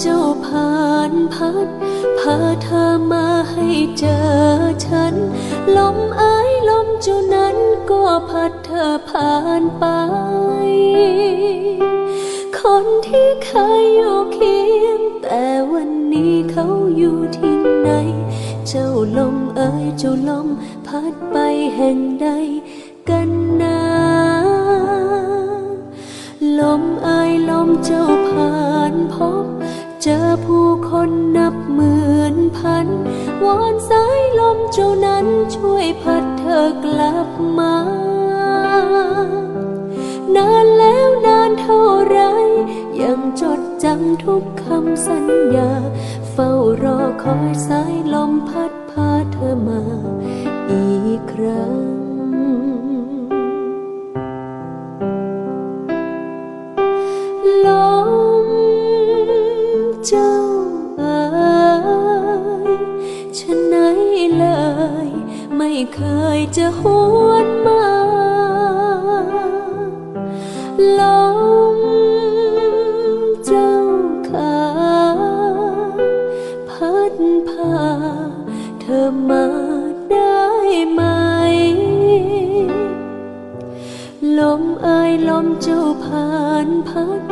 เจ้าผ่านพัดพาเธอมาให้เจอฉัน ลมอ่ยลมเจ้านั้นก็พัดเธอผ่านไป คนที่เคยอยู่เคียง แต่วันนี้เขาอยู่ที่ไหน เจ้าลมเอ่ยเจ้าลมพัดไปแห่งใดกันนาลมเอ่ยลมเจ้า พัน วอนสายลมเจ้านั้นช่วยพัดเธอกลับมา นานแล้วนานเท่าไร ยังจดจำทุกคำสัญญา เฝ้ารอคอยสายลมพัดพาเธอมา อีกครั้งลมเจ้า เคยจะหวนมาลมเจ้าขาพัดพาเธอมาได้ไหม ลมเอ่ยลมเจ้าผ่านพัด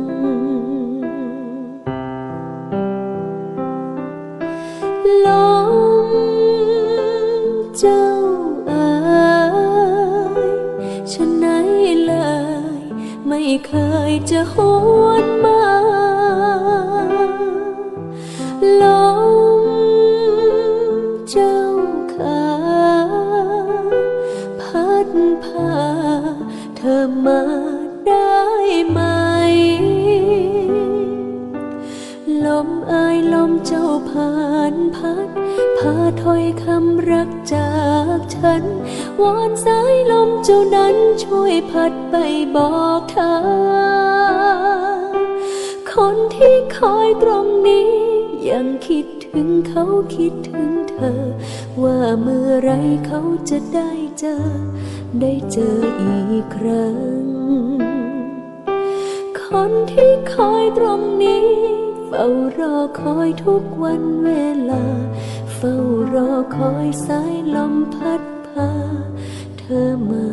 เคยจะหวนมา พาถ้อยคำรักจากฉัน วอนสายลมเจ้านั้นช่วยพัดไปบอกเธอ คนที่คอยตรงนี้ ยังคิดถึงเขาคิดถึงเธอ ว่าเมื่อไรเขาจะได้เจอ ได้เจออีกครั้ง คนที่คอยตรงนี้เฝ้ารอคอยทุกวันเวลา เฝ้ารอคอยสายลมพัดพา เธอมา